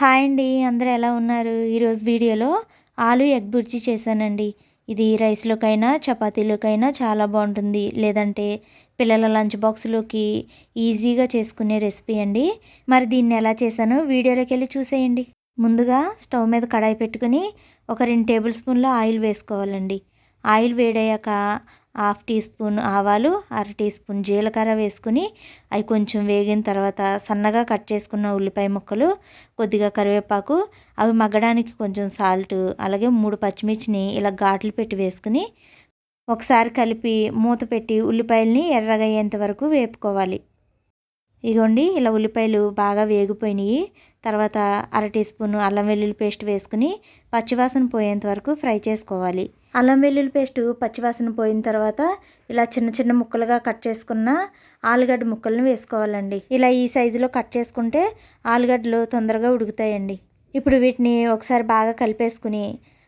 Hi అండి అందరూ ఎలా ఉన్నారు? ఈరోజు వీడియోలో ఆలు ఎగ్ బుర్జీ చేశానండి. ఇది రైస్లోకైనా చపాతీలోకైనా చాలా బాగుంటుంది. లేదంటే పిల్లల లంచ్ బాక్స్లోకి ఈజీగా చేసుకునే రెసిపీ అండి. మరి దీన్ని ఎలా చేశానో? వీడియోలోకి వెళ్ళి చూసేయండి. ముందుగా స్టవ్ మీద కడాయి పెట్టుకుని ఒక రెండు టేబుల్ స్పూన్ల ఆయిల్ వేసుకోవాలండి. ఆయిల్ వేడయ్యాక హాఫ్ టీ స్పూన్ ఆవాలు అర టీ స్పూన్ జీలకర్ర వేసుకుని అవి కొంచెం వేగిన తర్వాత సన్నగా కట్ చేసుకున్న ఉల్లిపాయ ముక్కలు కొద్దిగా కరివేపాకు అవి మగ్గడానికి కొంచెం సాల్ట్ అలాగే మూడు పచ్చిమిర్చిని ఇలా ఘాట్లు పెట్టి వేసుకుని ఒకసారి కలిపి మూత పెట్టి ఉల్లిపాయలని ఎర్రగయ్యేంత వరకు వేపుకోవాలి. ఇగోండి ఇలా ఉల్లిపాయలు బాగా వేగిపోయినాయి. తర్వాత అర టీ స్పూన్ అల్లం వెల్లుల్లి పేస్ట్ వేసుకుని పచ్చివాసన పోయేంత వరకు ఫ్రై చేసుకోవాలి. అల్లం వెల్లుల్లి పేస్ట్ పచ్చివాసన పోయిన తర్వాత ఇలా చిన్న చిన్న ముక్కలుగా కట్ చేసుకున్న ఆలుగడ్డ ముక్కలను వేసుకోవాలండి. ఇలా ఈ సైజులో కట్ చేసుకుంటే ఆలుగడ్డలు తొందరగా ఉడుకుతాయండి. ఇప్పుడు వీటిని ఒకసారి బాగా కలిపేసుకుని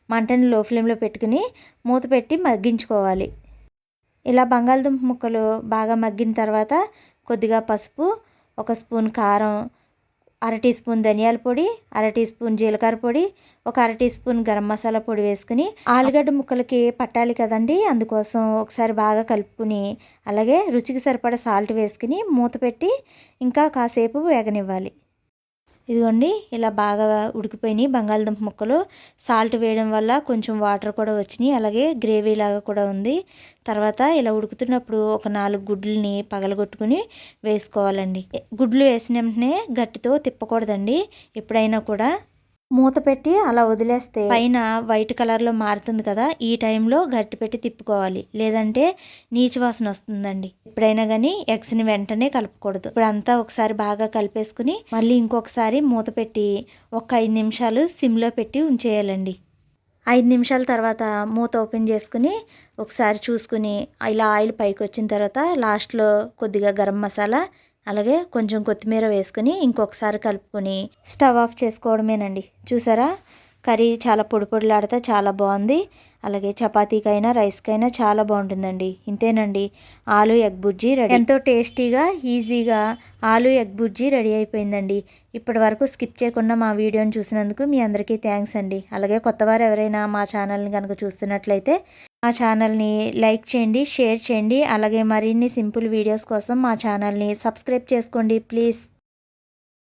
మంటని లో ఫ్లేమ్లో పెట్టుకుని మూత పెట్టి మగ్గించుకోవాలి. ఇలా బంగాళదుంప ముక్కలు బాగా మగ్గిన తర్వాత కొద్దిగా పసుపు ఒక స్పూన్ కారం అర టీ స్పూన్ ధనియాల పొడి అర టీ స్పూన్ జీలకర్ర పొడి ఒక అర టీ స్పూన్ గరం మసాలా పొడి వేసుకుని ఆలుగడ్డ ముక్కలకి పట్టాలి కదండి. అందుకోసం ఒకసారి బాగా కలుపుకుని అలాగే రుచికి సరిపడా సాల్ట్ వేసుకుని మూత పెట్టి ఇంకా కాసేపు వేగనివ్వాలి. ఇదిగోండి ఇలా బాగా ఉడికిపోయినాయి బంగాళదుంప ముక్కలు. సాల్ట్ వేయడం వల్ల కొంచెం వాటర్ కూడా వచ్చినాయి. అలాగే గ్రేవీ లాగా కూడా ఉంది. తర్వాత ఇలా ఉడుకుతున్నప్పుడు ఒక నాలుగు గుడ్లని పగలగొట్టుకుని వేసుకోవాలండి. గుడ్లు వేసిన వెంటనే గట్టితో తిప్పకూడదండి. ఎప్పుడైనా కూడా మూత పెట్టి అలా వదిలేస్తే పైన వైట్ కలర్లో మారుతుంది కదా ఈ టైంలో గట్టి పెట్టి తిప్పుకోవాలి. లేదంటే నీచు వాసన వస్తుందండి. ఎప్పుడైనా కానీ ఎగ్స్ని వెంటనే కలపకూడదు. ఇప్పుడు అంతా ఒకసారి బాగా కలిపేసుకుని మళ్ళీ ఇంకొకసారి మూత పెట్టి ఒక ఐదు నిమిషాలు సిమ్లో పెట్టి ఉంచేయాలండి. ఐదు నిమిషాల తర్వాత మూత ఓపెన్ చేసుకుని ఒకసారి చూసుకుని ఇలా ఆయిల్ పైకి వచ్చిన తర్వాత లాస్ట్లో కొద్దిగా గరం మసాలా అలాగే కొంచెం కొత్తిమీర వేసుకుని ఇంకొకసారి కలుపుకొని స్టవ్ ఆఫ్ చేసుకోవడమేనండి. చూసారా? కర్రీ చాలా పొడి పొడిలాడితే చాలా బాగుంది. అలాగే చపాతీకైనా రైస్కైనా చాలా బాగుంటుందండి. ఇంతేనండి. ఆలు ఎగ్ బుజ్జి రెడీ. ఎంతో టేస్టీగా ఈజీగా ఆలు ఎగ్ బుజ్జి రెడీ అయిపోయిందండి. ఇప్పటి వరకు స్కిప్ చేయకుండా మా వీడియోని చూసినందుకు మీ అందరికీ థ్యాంక్స్ అండి. అలాగే కొత్తవారు ఎవరైనా మా ఛానల్ని కనుక చూస్తున్నట్లయితే మా ఛానల్ని లైక్ చేయండి షేర్ చేయండి. అలాగే మరిన్ని సింపుల్ వీడియోస్ కోసం మా ఛానల్ని సబ్స్క్రైబ్ చేసుకోండి ప్లీజ్.